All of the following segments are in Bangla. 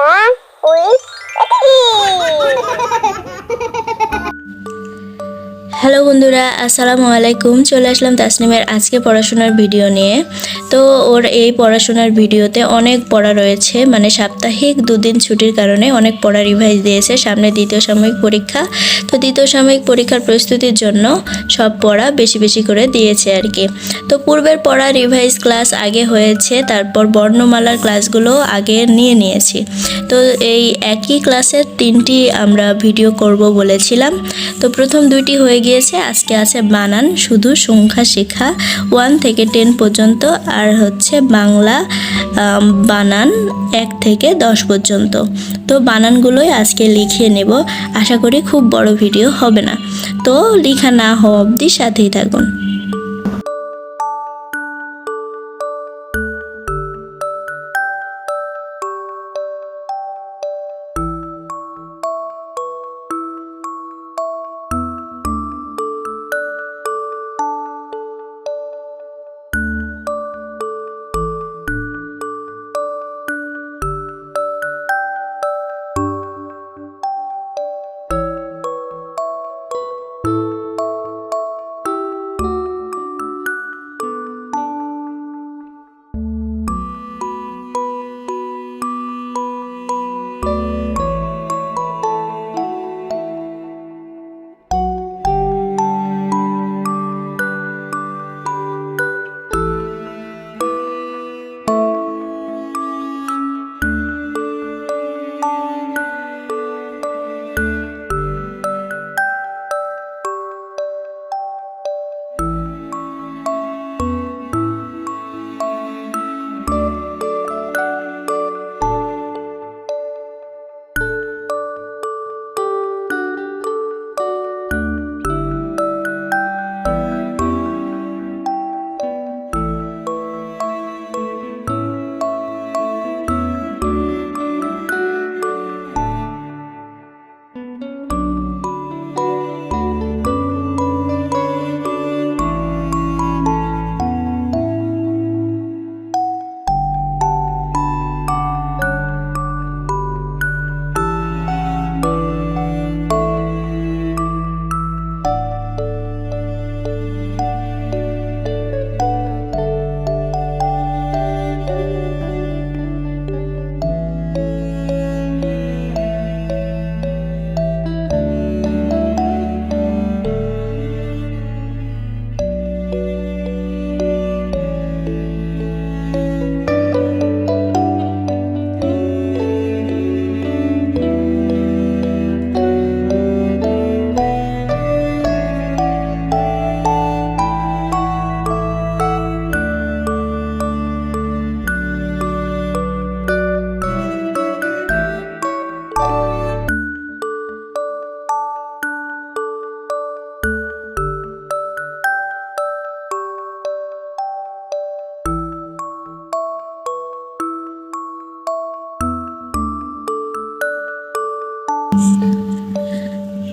বাংলা উইথ হ্যালো বন্ধুরা, আসসালামু আলাইকুম। চলে আসলাম তাসনিমের আজকে পড়াশোনার ভিডিও নিয়ে। তো ওর এই পড়াশোনার ভিডিওতে অনেক পড়া রয়েছে মানে সাপ্তাহিক দুদিন ছুটির কারণে অনেক পড়া রিভাইজ দিয়েছে, সামনে দ্বিতীয় সাময়িক পরীক্ষা। তো দ্বিতীয় সাময়িক পরীক্ষার প্রস্তুতির জন্য সব পড়া বেশি বেশি করে দিয়েছে আর কি। তো পূর্বের পড়া রিভাইজ ক্লাস আগে হয়েছে, তারপর বর্ণমালার ক্লাসগুলো আগে নিয়ে নিয়েছি। তো এই একই ক্লাসের তিনটি আমরা ভিডিও করব বলেছিলাম। তো প্রথম দুইটি হয়ে গিয়েছে, আজকে আছে বানান, শুধু সংখ্যা শেখা ওয়ান থেকে টেন পর্যন্ত, আর হচ্ছে বাংলা বানান এক থেকে দশ পর্যন্ত। তো বানানগুলোই আজকে লিখিয়ে নেব, আশা করি খুব বড় ভিডিও হবে না। তো লেখা না হওয়া অবধি সাথেই থাকুন।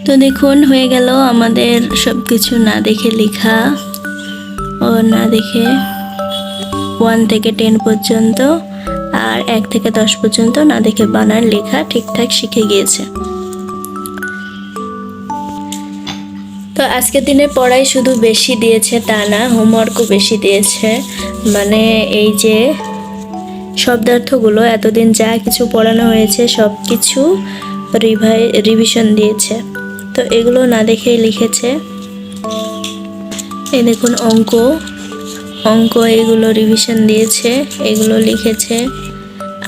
তো দেখুন, হয়ে গেল আমাদের সব কিছু না দেখে লেখা ও না দেখে ওয়ান থেকে টেন পর্যন্ত আর এক থেকে দশ পর্যন্ত না দেখে বানার লেখা ঠিকঠাক শিখে গিয়েছে। তো আজকের দিনে পড়াই শুধু বেশি দিয়েছে তা না হোমওয়ার্কও বেশি দিয়েছে। মানে এই যে শব্দার্থগুলো, এতদিন যা কিছু পড়ানো হয়েছে সব কিছু রিভাই রিভিশন দিয়েছে। তো এগুলো না দেখেই লিখেছে। এই দেখুন, অঙ্ক। অঙ্ক এগুলো রিভিশন দিয়েছে, এগুলো লিখেছে।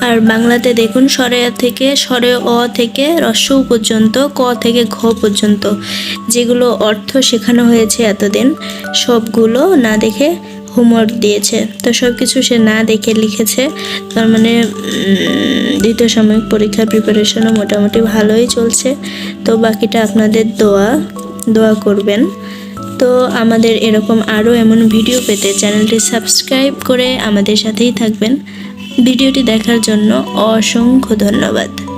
আর বাংলাতে দেখুন, স্বরে আ থেকে, স্বরে অ থেকে, রস্য পর্যন্ত, ক থেকে ঘ পর্যন্ত। যেগুলো অর্থ শেখানো হয়েছে এতদিন, সবগুলো না দেখে হোমওয়ার্ক দিয়েছে। তো সব কিছু সে না দেখে লিখেছে। তার মানে দ্বিতীয় সাময়িক পরীক্ষার প্রিপারেশনও মোটামুটি ভালোই চলছে। তো বাকিটা আপনাদের দোয়া দোয়া করবেন। তো আমাদের এরকম আরও এমন ভিডিও পেতে চ্যানেলটি সাবস্ক্রাইব করে আমাদের সাথেই থাকবেন। ভিডিওটি দেখার জন্য অসংখ্য ধন্যবাদ।